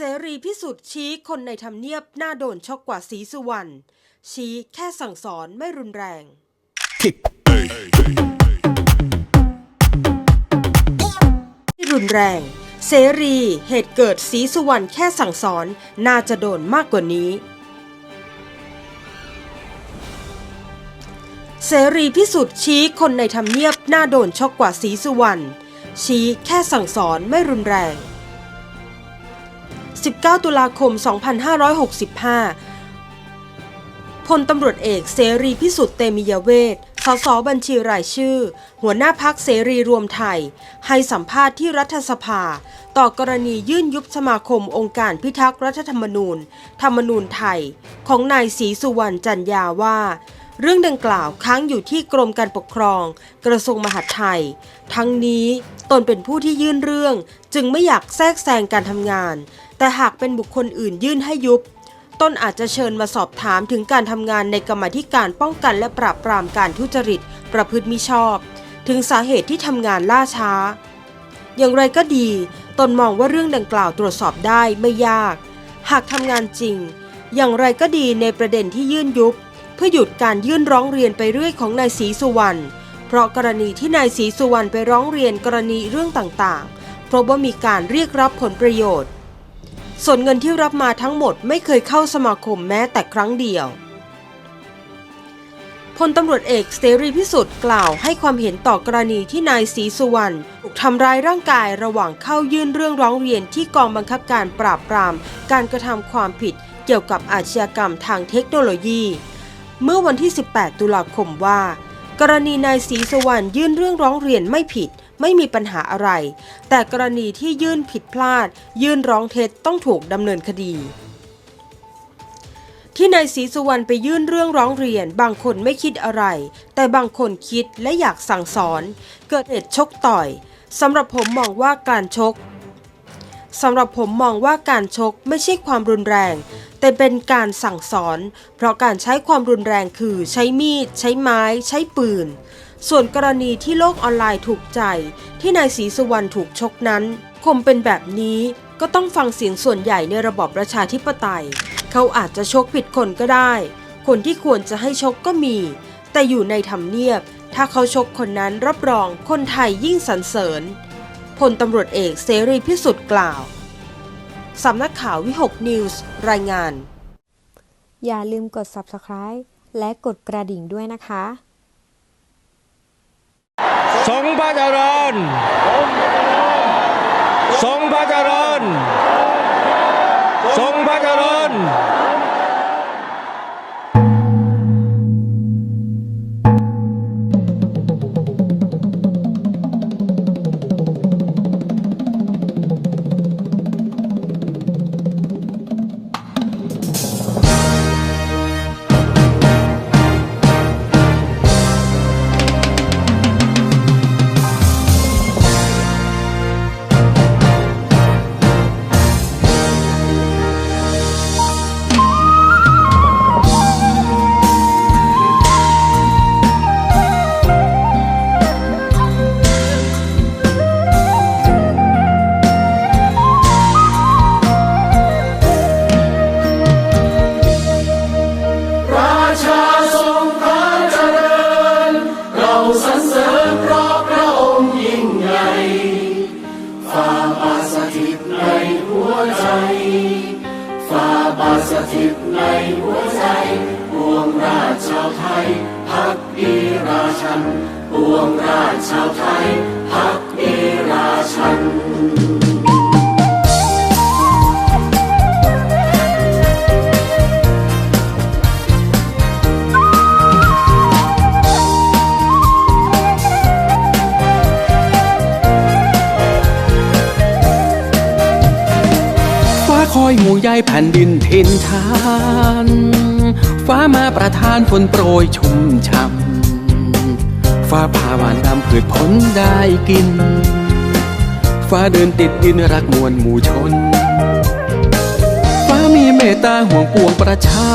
เสรีพิสุทธิ์ชี้คนในทำเนียบหน้าโดนชกกว่าศรีสุวรรณชี้แค่สั่งสอนไม่รุนแรง kick, ที่รุนแรง เสรีเหตุเกิดศรีสุวรรณแค่สั่งสอนน่าจะโดนมากกว่านี้ เสรีพิสุทธิ์ชี้คนในทำเนียบหน้าโดนชกกว่าศรีสุวรรณชี้แค่สั่งสอนไม่รุนแรง 19 ตุลาคม 2565 พลตำรวจเอกเสรีพิสุทธิ์เตมียเวทสสบัญชีรายชื่อ หัวหน้าพักเสรีรวมไทย ให้สัมภาษณ์ที่รัฐสภา ต่อกรณียื่นยุบสมาคมองค์การพิทักษ์รัฐธรรมนูญ ธรรมนูญไทย ของนายศรีสุวรรณจันยาว่าเรื่องดังกล่าวค้างอยู่ที่กรมการปกครอง กระทรวงมหาดไทย ทั้งนี้ตนเป็นผู้ที่ยื่นเรื่อง จึงไม่อยากแทรกแซงการทำงาน แต่หากเป็นบุคคลอื่นยื่นให้ยุบ ต้นอาจจะเชิญมาสอบถามถึงการทำงานในกรรมธิการป้องกันและปราบปรามการทุจริต ประพฤติมิชอบ ถึงสาเหตุที่ทำงานล่าช้า อย่างไรก็ดี ตนมองว่าเรื่องดังกล่าวตรวจสอบได้ไม่ยาก หากทำงานจริง อย่างไรก็ดีในประเด็นที่ยื่นยุบ เพื่อหยุดการยื่นร้องเรียนไปเรื่อยของนายศรีสุวรรณเพราะกรณีที่นายศรีสุวรรณไปร้องเรียนกรณีเรื่องต่างๆ เพราะว่ามีการเรียกรับผลประโยชน์ ส่วนเงินที่รับมาทั้งหมดไม่เคยเข้าสมาคมแม้แต่ครั้งเดียวพลตำรวจเอกเสรีพิสุทธิ์กล่าวให้ความเห็นต่อกรณีที่นายศรีสุวรรณถูกทำร้ายร่างกายระหว่างเข้ายื่นเรื่องร้องเรียนที่กองบังคับการปราบปราม การกระทำความผิดเกี่ยวกับอาชญากรรมทางเทคโนโลยี เมื่อวันที่ 18 ตุลาคมว่า กรณีนายศรีสุวรรณยื่นเรื่องร้องเรียนไม่ผิด ไม่มีปัญหาอะไร แต่กรณีที่ยื่นผิดพลาด ยื่นร้องเท็จต้องถูกดำเนินคดี ที่นายศรีสุวรรณไปยื่นเรื่องร้องเรียน บางคนไม่คิดอะไร แต่บางคนคิดและอยากสั่งสอน เกิดเหตุชกต่อยสำหรับผมมองว่าการชก สำหรับผมมองว่าการชกไม่ใช่ความรุนแรง แต่เป็นการสั่งสอน เพราะการใช้ความรุนแรงคือใช้มีด ใช้ไม้ ใช้ปืน ส่วนกรณีที่โลกออนไลน์ถูกใจ ที่นายศรีสุวรรณถูกชกนั้นคงเป็นแบบนี้ก็ต้องฟังเสียงส่วนใหญ่ในระบอบประชาธิปไตย เขาอาจจะชกผิดคนก็ได้ คนที่ควรจะให้ชกก็มี แต่อยู่ในทำเนียบ ถ้าเขาชกคนนั้นรับรองคนไทยยิ่งสรรเสริญ พลตำรวจเอกเสรีพิสุทธิ์กล่าว สำนักข่าววิหกนิวส์รายงาน อย่าลืมกด subscribe และกดกระดิ่งด้วยนะคะ ทรงพระเจริญทรงพระเจริญทรงพระเจริญ ในหัวใจปวงราชชาวไทยพักดีราชันปวงราชชาวไทยพักดีราชัน ใยแผ่นดินทินทานฟ้ามาประทานฝนโปรยชุ่มช่ำฟ้าพาหวานดำพืชผลได้กิน ฟ้าเดินติดดินรักมวลหมู่ชน ฟ้ามีเมตตาห่วงปวงประชา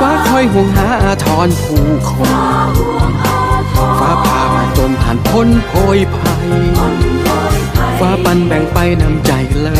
ฟ้าคอยห่วงหาอาทรผู้คน ฟ้าพาผ่านตนผ่านพ้นโพยภัย ฟ้าปันแบ่งไปนำใจเลิศ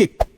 kick